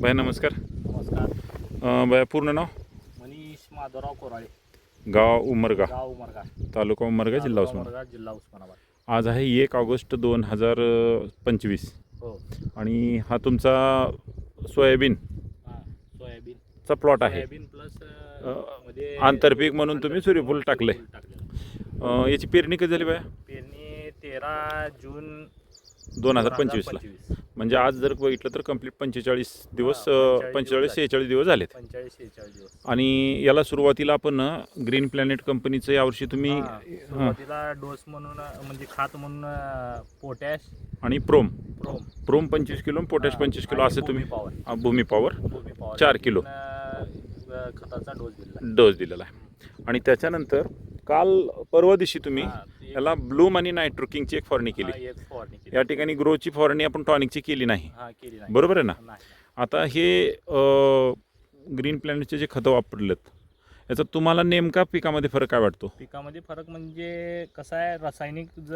Bye नमस्कार. नमस्कार. अं, बाया पूर्ण नाव? मनीष माधवराव कोराळे. गाव उमरगा. गाव उमरगा. तालुका उमरगा जिल्हा उमरगा जिल्हा उस्मानाबाद. आज आहे एक ऑगस्ट दोन हजार पंचवीस. हो. आणि हा तुमचा सोयाबीनचा हां सोयाबीन. प्लॉट आहे. सोयाबीन प्लस अं, मध्ये आंतरपीक म्हणून तुम्ही सूर्यफूल टाकले. अं, याची पेरणी कधी झाली बाया? पेरणी तेरा जून दोन हजार पंचवीसला. म्हणजे आज जर बघितलं तर कंप्लीट पंचेचाळीस दिवस अं, 45 पंचेचाळीस दिवस सेहेचाळीस दिवस झालेत. पंचेचाळीस शेहेचाळीस दिवस. आणि याला सुरुवातीला आपण ग्रीन प्लॅनेट कंपनीचं यावर्षी तुम्ही सुरुवातीला डोस म्हणून म्हणजे खात म्हणून पोटॅश आणि प्रोम प्रोम प्रोम पंचवीस किलो पोटॅश पंचवीस किलो असं तुम्ही भूमी पॉवर चार किलो. खताचा डोस दिला डोस दिलेला आहे. आणि त्याच्यानंतर काल परवा दिवशी तुम्ही याला ब्लूम आणि नायट्रोकिंगची एक फवारणी केली. एक फवारणी केली. या ठिकाणी ग्रोची फवारणी आपण टॉनिकची केली नाही. हा केली नाही. बरोबर आहे ना? नाही आता हे ग्रीन प्लॅनेटचे जे खतं वापरलेत याचा तुम्हाला नेमका पिकामध्ये फरक काय वाटतो? पिकामध्ये फरक म्हणजे कसं आहे रासायनिक ज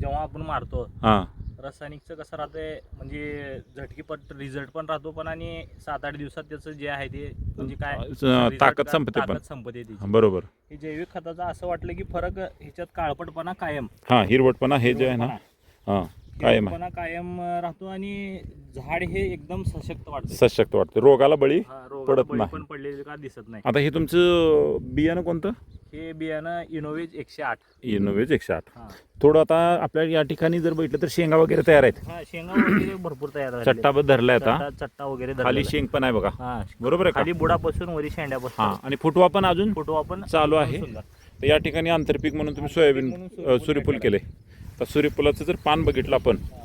जेव्हा आपण मारतो हां. रासायनिकचं कसं राहतंय म्हणजे झटकीपट रिझल्ट पण राहतो पण आणि सात आठ दिवसात त्याचं जे आहे ते म्हणजे काय result ताकद ता- संपते पण. ताकद संपते त्याची. बरोबर. हे जैविक खताचं असं वाटलं की फरक ह्याच्यात काळपटपणा कायम. हां हिरवटपणा हे जे आहे ना हां कायम आहे. हिरवटपणा कायम राहतो आणि झाड हे एकदम सशक्त वाटतं सशक्त वाटते. रोगाला बळी हा, रोगाला पडत बळी नाही. पण पडलेले का दिसत नाही. आता हे तुमचं बियाणं कोणतं? हे बियाणं इनोवेज एकशे आठ इनोवेज एकशे आठ हा थोडं आता आपल्या या ठिकाणी जर बघितलं तर शेंगा वगैरे तयार आहेत हा शेंगा वगैरे भरपूर तयार झालेले. चट्टाबद्ध धरलाय आता चट्टा चट्टा वगैरे खाली धरलेला. शेंग पण आहे बघा हा बरोबर आहे खाली बुडापासून वरी हा शेंड्यापासून आणि फुटवा पण अजून फोटो आपण चालू आहे. सुंदर. तर या ठिकाणी आंतरपीक म्हणून तुम्ही सोयाबीन अ, सूर्यफूल केले तर सूर्यफुलाचं जर पान बघितलं आपण हा.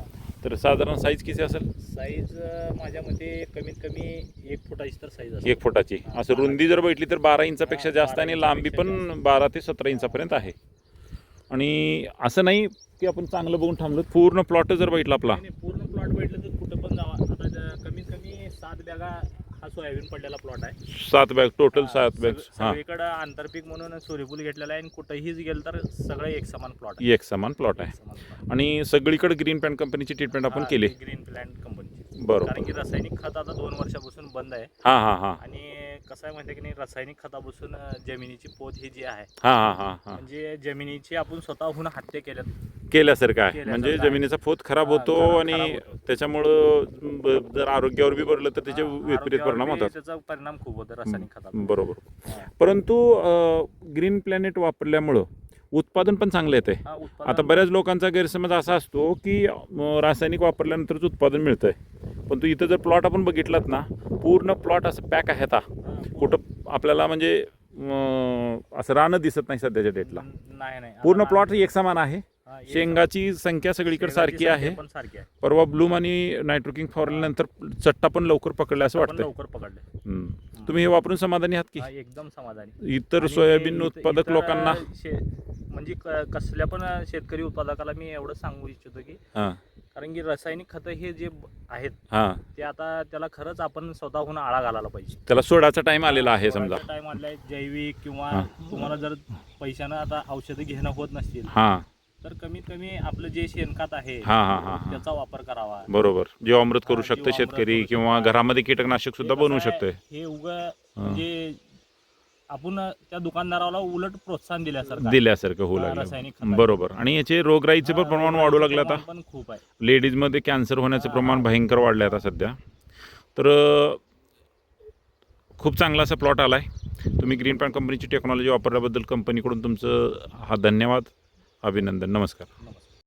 तर साधारण साईज किती असेल? साईज माझ्या मते कमीत कमी एक फुटाची तर साईज असते एक फुटाची. असं रुंदी जर बघितली तर बारा इंचापेक्षा जास्त आणि लांबी पण बारा ते सतरा इंचापर्यंत आहे. आणि असं नाही की आपण चांगलं बघून थांबलो पूर्ण प्लॉट जर बघितला आपला. पूर्ण प्लॉट भेटलं तर कुठं पण जावा. आता कमीत कमी सात बॅगा हा सोयाबीन पडलेला प्लॉट आहे. सात बॅग टोटल सात बॅग सग- हां. सगळीकडं आंतरपीक म्हणून सूर्यफूल घेतलेला आहे आणि कुठेही गेलं तर सगळं एक समान प्लॉट एक समान प्लॉट आहे. आणि सगळीकडे ग्रीन पॅन्ट कंपनीची ट्रीटमेंट आपण केली. ग्रीन प्लॅन्ट कंपनीची बरोबर. कारण की रासायनिक खत आता दोन वर्षापासून बंद आहे. हां हां हां. आणि कसं आहे माहिती की नाही रासायनिक खतापासून जमिनीची पोत ही जी आहे हां हां हां हां. म्हणजे जमिनीची आपण स्वतःहून हत्या केल्यात. केल्यासारखं आहे. म्हणजे. जमिनीचा पोत खराब होतो आणि. त्याच्यामुळं ब- जर आरोग्यावर बी भरलं तर त्याचे विपरीत परिणाम होतात. त्याचा परिणाम खूप होतो रासायनिक बरोबर. परंतु ग्रीन प्लॅनेट वापरल्यामुळं उत्पादन पण चांगलं येते हा, उत्पादन- आता बऱ्याच लोकांचा गैरसमज असा असतो की अं, रासायनिक वापरल्यानंतरच उत्पादन मिळतंय. पण तू इथं जर प्लॉट आपण बघितलात ना पूर्ण प्लॉट असं पॅक आहे आता. हा, कुठं आपल्याला म्हणजे अं, असं रानं दिसत नाही सध्याच्या डेटला. नाही नाही. पूर्ण आता- प्लॉट एक समान आहे. शेंगाची संख्या सगळीकडे सारखी आहे. पण सारखी आहे. परवा ब्लूम आणि नायट्रोकिंग फवारल्यानंतर चट्टा पण लवकर पकडला असं आपण वाटतंय. लवकर पकडले. तुम्ही हे वापरून समाधानी आहात की? एकदम समाधानी. इतर आणि सोयाबीन उत्पादक इतर लोकांना? शे- म्हणजे क- कसल्या पण शेतकरी उत्पादकाला मी एवढं सांगू इच्छितो की हां. कारण की रासायनिक खतं हे जे ब- आहेत हां. ते आता त्याला खरंच आपण स्वतःहून आळा घालायला पाहिजे. त्याला सोडाचा टाइम आलेला आहे समजा. टाइम आलाय जैविक किंवा हा. तुम्हाला जर पैशानं आता औषधं घेणं होत नसतील हां. तर कमीत कमी आपलं जे शेणखत आहे हां हां हां हां. त्याचा वापर करावा. बरोबर. जीवामृत करू हा, शकतो जीवामृत शेतकरी करू किंवा शकतो. घरामध्ये कीटकनाशक सुद्धा हे कसं बनवू आहे, शकतोय हे उग म्हणजे आपण त्या दुकानदाराला उलट प्रोत्साहन दिल्यासारखं आहे. दिल्यासारखं होऊ लागलं. बरोबर. आणि याचे रोगराईचे पण प्रमाण वाढू लागलं आता. प्रमाण पण खूप आहे. लेडीजमध्ये कॅन्सर होण्याचं प्रमाण. भयंकर वाढलं आहे आता सध्या. तर अं, खूप चांगला असा प्लॉट आला आहे तुम्ही ग्रीन पॅन्ट कंपनीची टेक्नॉलॉजी वापरल्याबद्दल कंपनीकडून तुमचं हा धन्यवाद. अभिनंदन नमस्कार